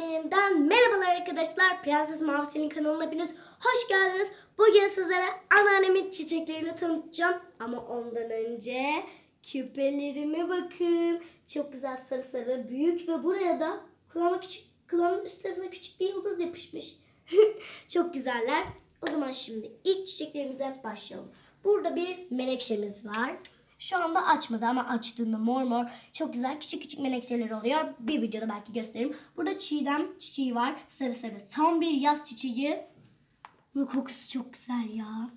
yeniden merhabalar arkadaşlar. Prenses Mavsel'in kanalına hepiniz hoş geldiniz. Bugün sizlere anneannemin çiçeklerini tanıtacağım. Ama ondan önce küpelerime bakın. Çok güzel sarı sarı, büyük ve buraya da kulağıma küçük, kulağımın üst tarafına küçük bir yıldız yapışmış. Çok güzeller. O zaman şimdi ilk çiçeklerimize başlayalım. Burada bir menekşemiz var. Şu anda açmadı ama açtığında mor mor çok güzel küçük küçük menekşeler oluyor. Bir videoda belki gösteririm. Burada çiğdem çiçeği var. Sarı sarı. Tam bir yaz çiçeği. Bu kokusu çok güzel ya.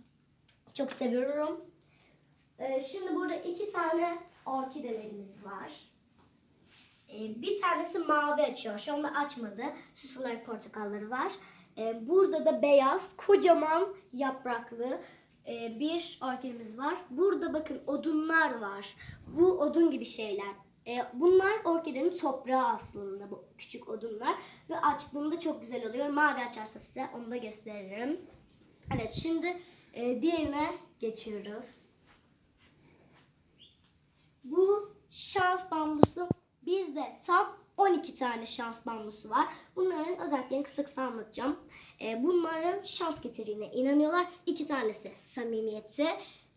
Çok seviyorum. Ee, şimdi burada iki tane orkidelerimiz var. Ee, bir tanesi mavi açıyor. Şu anda açmadı. Süs olarak portakalları var. Ee, burada da beyaz, kocaman yapraklı e, bir orkidemiz var. Burada bakın odunlar var. Bu odun gibi şeyler. Ee, bunlar orkidenin toprağı aslında bu küçük odunlar. Ve açtığında çok güzel oluyor. Mavi açarsa size onu da gösteririm. Evet şimdi e, diğerine geçiyoruz. Bu şans bambusu. Bizde tam 12 tane şans bambusu var. Bunların özelliklerini kısa kısa anlatacağım. Ee, bunların şans getirdiğine inanıyorlar. İki tanesi samimiyeti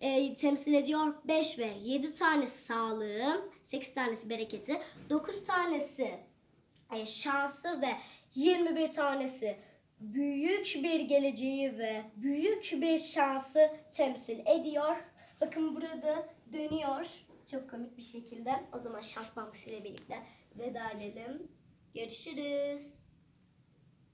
e, temsil ediyor. 5 ve 7 tanesi sağlığı, 8 tanesi bereketi, 9 tanesi e, şansı ve 21 tanesi büyük bir geleceği ve büyük bir şansı temsil ediyor. Bakın burada dönüyor. Çok komik bir şekilde. O zaman şans bambusu ile birlikte veda edelim. Görüşürüz.